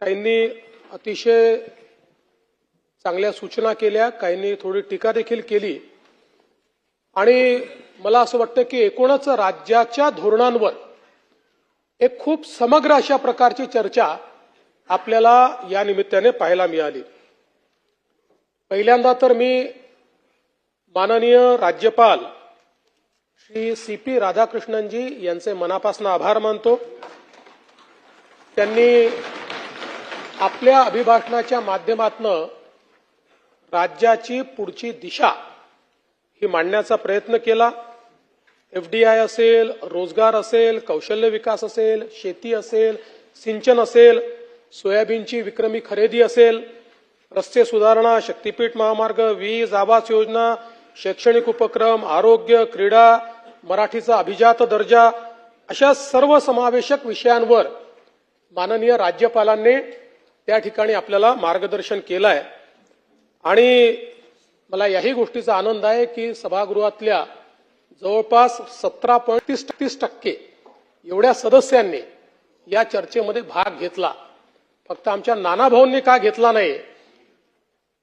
काहींनी अतिशय चांगल्या सूचना केल्या काहींनी थोडी टीका देखील केली. आणि मला असं वाटतं की एकूणच राज्याच्या धोरणांवर एक खूप समग्र अशा प्रकारची चर्चा आपल्याला या निमित्ताने पाहायला मिळाली. पहिल्यांदा तर मी माननीय राज्यपाल श्री सी पी राधाकृष्णनजी यांचे मनापासून आभार मानतो. त्यांनी आपल्या अभिभाषणाच्या माध्यमातनं राज्याची पुढची दिशा ही मांडण्याचा प्रयत्न केला. एफडीआय असेल रोजगार असेल कौशल्य विकास असेल शेती असेल सिंचन असेल सोयाबीनची विक्रमी खरेदी असेल रस्ते सुधारणा शक्तीपीठ महामार्ग वीज आवास योजना शैक्षणिक उपक्रम आरोग्य क्रीडा मराठीचा अभिजात दर्जा अशा सर्व समावेशक विषयांवर माननीय राज्यपालांनी त्या ठिकाणी आपल्याला मार्गदर्शन केलं आहे आणि मला याही गोष्टीचा आनंद आहे की सभागृहातल्या जवळपास सतरा पॉईंट तीस तीस टक्के एवढ्या सदस्यांनी या चर्चेमध्ये भाग घेतला. फक्त आमच्या नानाभाऊंनी का घेतला नाही?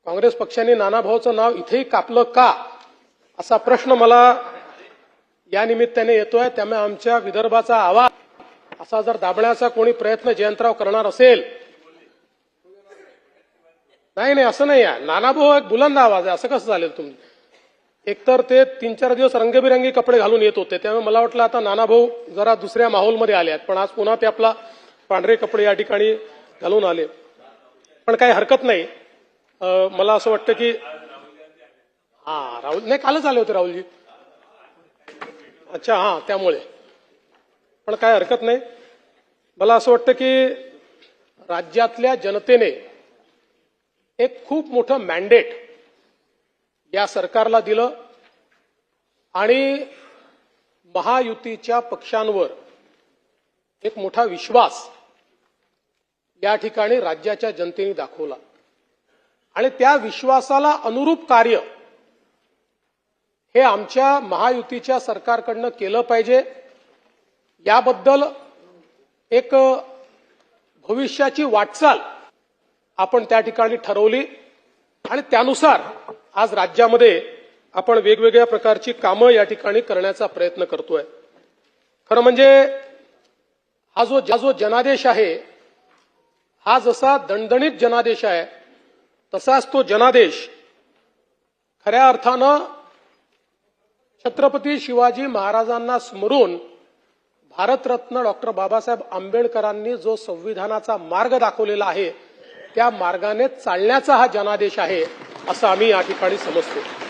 काँग्रेस पक्षाने नानाभाऊचं नाव इथेही कापलं का? असा प्रश्न मला या निमित्ताने येतोय. त्यामुळे आमच्या विदर्भाचा आवाज असा जर दाबण्याचा कोणी प्रयत्न जयंतराव करणार असेल नाही नाही असं नाही आहे. नानाभाऊ एक बुलंद आवाज आहे. असं कसं चालेल तुम्ही? एकतर ते तीन चार दिवस रंगबिरंगी कपडे घालून येत होते. त्यामुळे मला वाटलं आता नानाभाऊ जरा दुसऱ्या माहोलमध्ये आले आहेत. पण आज पुन्हा ते आपला पांढरे कपडे या ठिकाणी घालून आले. पण काही हरकत नाही. मला असं वाटतं की हा राहुल नाही कालच आले होते राहुलजी. अच्छा हा त्यामुळे. पण काय हरकत नाही. मला असं वाटतं की राज्यातल्या जनतेने एक खूप मोठं मॅन्डेट या सरकारला दिलं आणि महायुतीच्या पक्षांवर एक मोठा विश्वास या ठिकाणी राज्याच्या जनतेने दाखवला. आणि त्या विश्वासाला अनुरूप कार्य हे आमच्या महायुतीच्या सरकारकडनं केलं पाहिजे. याबद्दल एक भविष्याची वाटचाल आपण त्या ठिकाणी ठरवली आणि त्यानुसार आज राज्यामध्ये आपण वेगवेगळ्या प्रकारची कामं या ठिकाणी करण्याचा प्रयत्न करतोय. खरं म्हणजे हा जो जो जनादेश आहे हा जसा दणदणीत जनादेश आहे तसाच तो जनादेश खऱ्या अर्थानं छत्रपती शिवाजी महाराजांना स्मरून भारतरत्न डॉक्टर बाबासाहेब आंबेडकरांनी जो संविधानाचा मार्ग दाखवलेला आहे त्या मार्गाने चालण्याचा हा जनादेश आहे असं आम्ही या ठिकाणी समजतो.